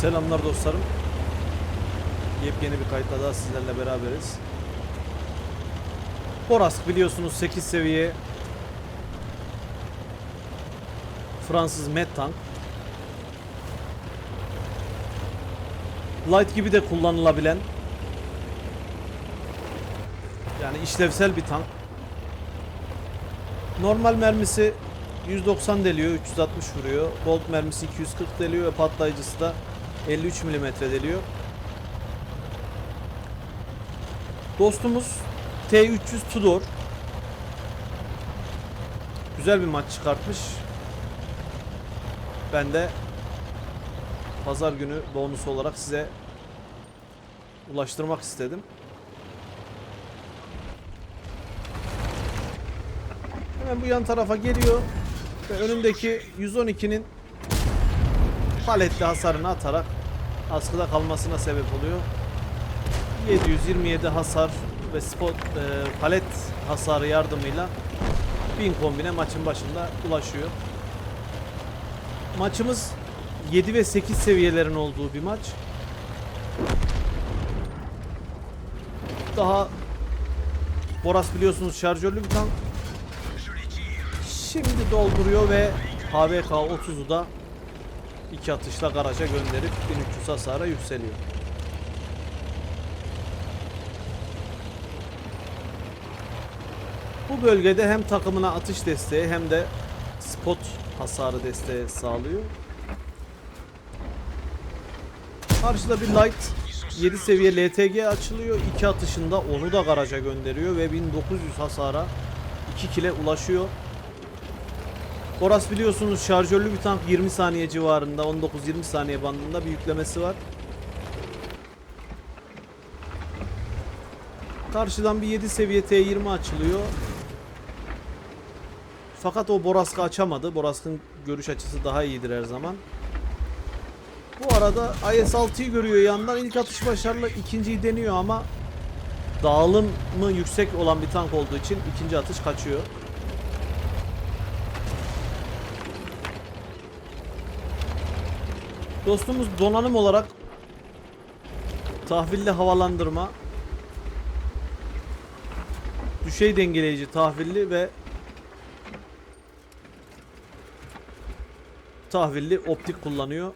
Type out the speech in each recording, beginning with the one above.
Selamlar dostlarım. Yepyeni bir kayıtla daha sizlerle beraberiz. Borask biliyorsunuz 8 seviye Fransız med tank. Light gibi de kullanılabilen yani işlevsel bir tank. Normal mermisi 190 deliyor, 360 vuruyor. Bolt mermisi 240 deliyor ve patlayıcısı da 53 mm deliyor. Dostumuz T300 Tudor. Güzel bir maç çıkartmış. Ben de pazar günü bonus olarak size ulaştırmak istedim. Hemen bu yan tarafa geliyor ve önündeki 112'nin paletli hasarını atarak askıda kalmasına sebep oluyor. 727 hasar ve spot e, palet hasarı yardımıyla 1000 kombine maçın başında ulaşıyor. Maçımız 7 ve 8 seviyelerin olduğu bir maç. Daha Boras biliyorsunuz şarjörlü bir tank. Şimdi dolduruyor ve HVK 30'u da iki atışla garaja gönderip 1300 hasara yükseliyor. Bu bölgede hem takımına atış desteği hem de spot hasarı desteği sağlıyor. Karşıda bir light 7 seviye LTG açılıyor. İki atışında onu da garaja gönderiyor ve 1900 hasara 2 kile ulaşıyor. Boras biliyorsunuz şarjörlü bir tank 20 saniye civarında 19-20 saniye bandında bir yüklemesi var. Karşıdan bir 7 seviye T20 açılıyor. Fakat o Borask'ı açamadı. Borask'ın görüş açısı daha iyidir her zaman. Bu arada IS-6'yı görüyor yandan. İlk atış başarılı. ikinciyi deniyor ama dağılımı yüksek olan bir tank olduğu için ikinci atış kaçıyor. Dostumuz donanım olarak tahvilli havalandırma, düşey dengeleyici tahvilli ve tahvilli optik kullanıyor.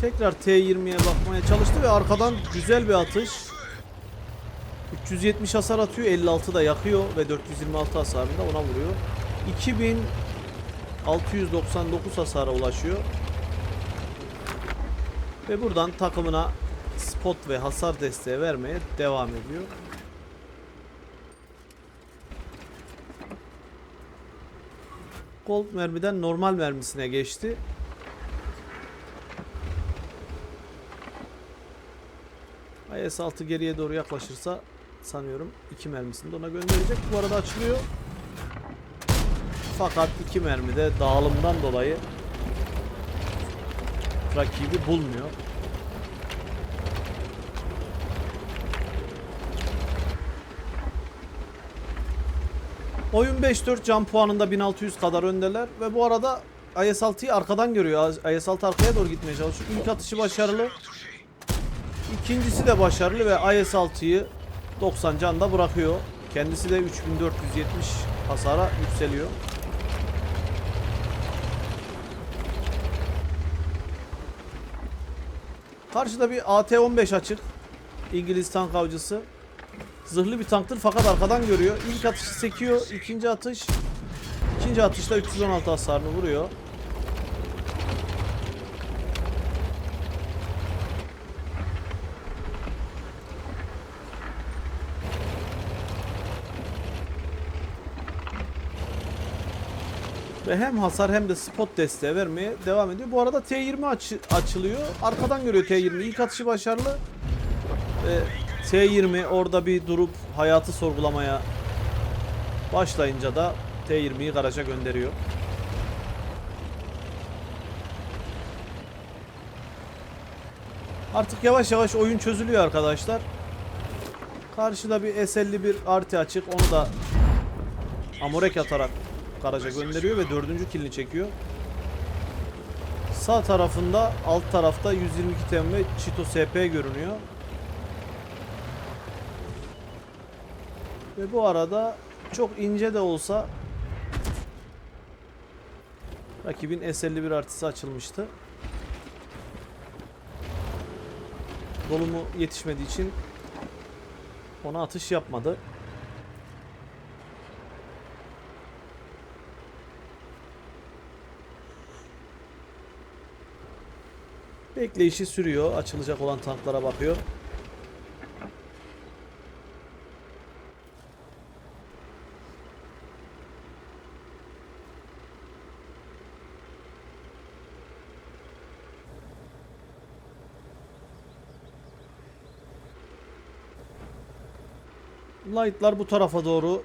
Tekrar T20'ye bakmaya çalıştı ve arkadan güzel bir atış. 370 hasar atıyor, 56 da yakıyor ve 426 hasarında ona vuruyor. 2699 hasara ulaşıyor. Ve buradan takımına spot ve hasar desteği vermeye devam ediyor. Gold mermiden normal mermisine geçti. IS-6 geriye doğru yaklaşırsa sanıyorum iki mermisini de ona gönderecek. Bu arada açılıyor. Fakat iki mermi de dağılımdan dolayı rakibi bulmuyor. Oyun 5-4 can puanında 1600 kadar öndeler ve bu arada IS-6'yı arkadan görüyor. IS-6 arkaya doğru gitmeye çalışıyor. İlk atışı başarılı. İkincisi de başarılı ve IS-6'yı 90 canda bırakıyor. Kendisi de 3470 hasara yükseliyor. Karşıda bir AT-15 açık. İngiliz tank avcısı. Zırhlı bir tanktır fakat arkadan görüyor. İlk atışı sekiyor. ikinci atış. ikinci atışta 316 hasarını vuruyor. Ve hem hasar hem de spot desteği vermeye devam ediyor. Bu arada T20 açı- açılıyor. Arkadan görüyor T20. İlk atışı başarılı. Ve T20 orada bir durup hayatı sorgulamaya başlayınca da T20'yi garaja gönderiyor. Artık yavaş yavaş oyun çözülüyor arkadaşlar. Karşıda bir S51 artı açık. Onu da amorek atarak garaja gönderiyor ve dördüncü kilini çekiyor. Sağ tarafında alt tarafta 122 TM ve Cheeto SP görünüyor. Ve bu arada çok ince de olsa rakibin S51 artısı açılmıştı. Dolumu yetişmediği için ona atış yapmadı. Bekleyişi sürüyor. Açılacak olan tanklara bakıyor. Light'lar bu tarafa doğru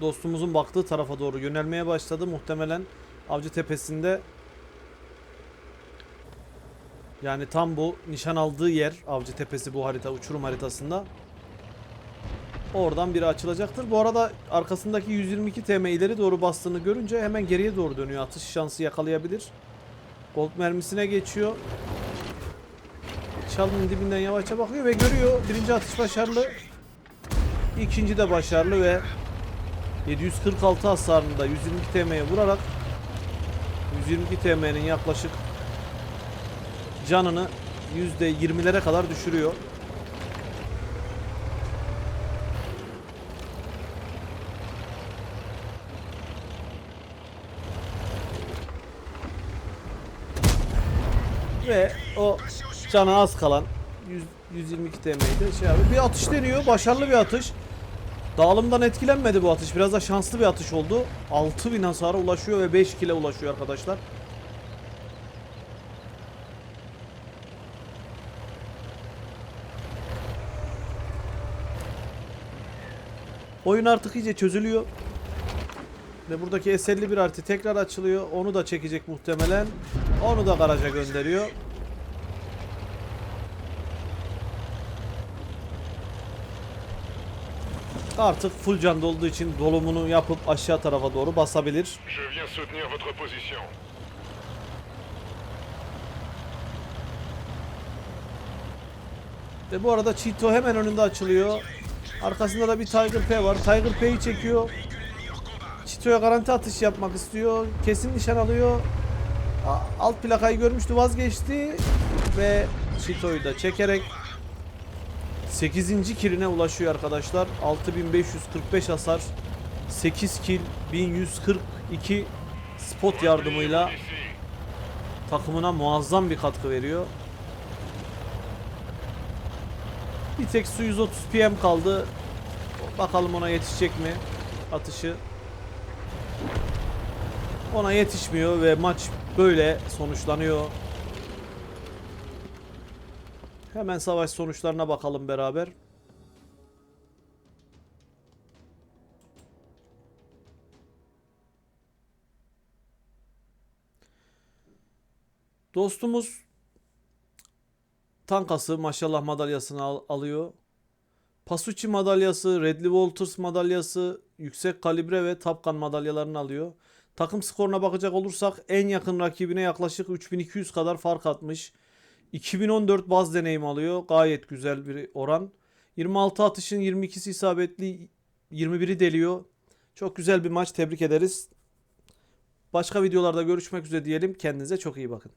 dostumuzun baktığı tarafa doğru yönelmeye başladı. Muhtemelen Avcı Tepesi'nde yani tam bu nişan aldığı yer Avcı Tepesi bu harita uçurum haritasında. Oradan biri açılacaktır. Bu arada arkasındaki 122 TM ileri doğru bastığını görünce hemen geriye doğru dönüyor. Atış şansı yakalayabilir. Gold mermisine geçiyor. Çalının dibinden yavaşça bakıyor ve görüyor. Birinci atış başarılı. İkinci de başarılı ve 746 hasarını da 122 TM'ye vurarak 122 TM'nin yaklaşık canını %20'lere kadar düşürüyor. Ve o canı az kalan 100, 122 TM'ydi şey abi. Bir atış deniyor. Başarılı bir atış. Dağılımdan etkilenmedi bu atış. Biraz da şanslı bir atış oldu. 6000 hasara ulaşıyor ve 5 kile ulaşıyor arkadaşlar. Oyun artık iyice çözülüyor. Ve buradaki S51 artı tekrar açılıyor. Onu da çekecek muhtemelen. Onu da garaja gönderiyor. Artık full canda olduğu için dolumunu yapıp aşağı tarafa doğru basabilir. Ve bu arada Cheeto hemen önünde açılıyor. Arkasında da bir Tiger P var. Tiger P'yi çekiyor. Cheeto'ya garanti atış yapmak istiyor. Kesin nişan alıyor. Alt plakayı görmüştü vazgeçti. Ve Cheeto'yu da çekerek 8. kiline ulaşıyor arkadaşlar. 6545 hasar. 8 kill 1142 spot yardımıyla takımına muazzam bir katkı veriyor. Bir tek su 130 PM kaldı. Bakalım ona yetişecek mi atışı. Ona yetişmiyor ve maç böyle sonuçlanıyor. Hemen savaş sonuçlarına bakalım beraber. Dostumuz Tankası maşallah madalyasını al- alıyor. Pasucci madalyası, Redley Walters madalyası, yüksek kalibre ve Tapkan madalyalarını alıyor. Takım skoruna bakacak olursak en yakın rakibine yaklaşık 3200 kadar fark atmış. 2014 baz deneyim alıyor. Gayet güzel bir oran. 26 atışın 22'si isabetli, 21'i deliyor. Çok güzel bir maç. Tebrik ederiz. Başka videolarda görüşmek üzere diyelim. Kendinize çok iyi bakın.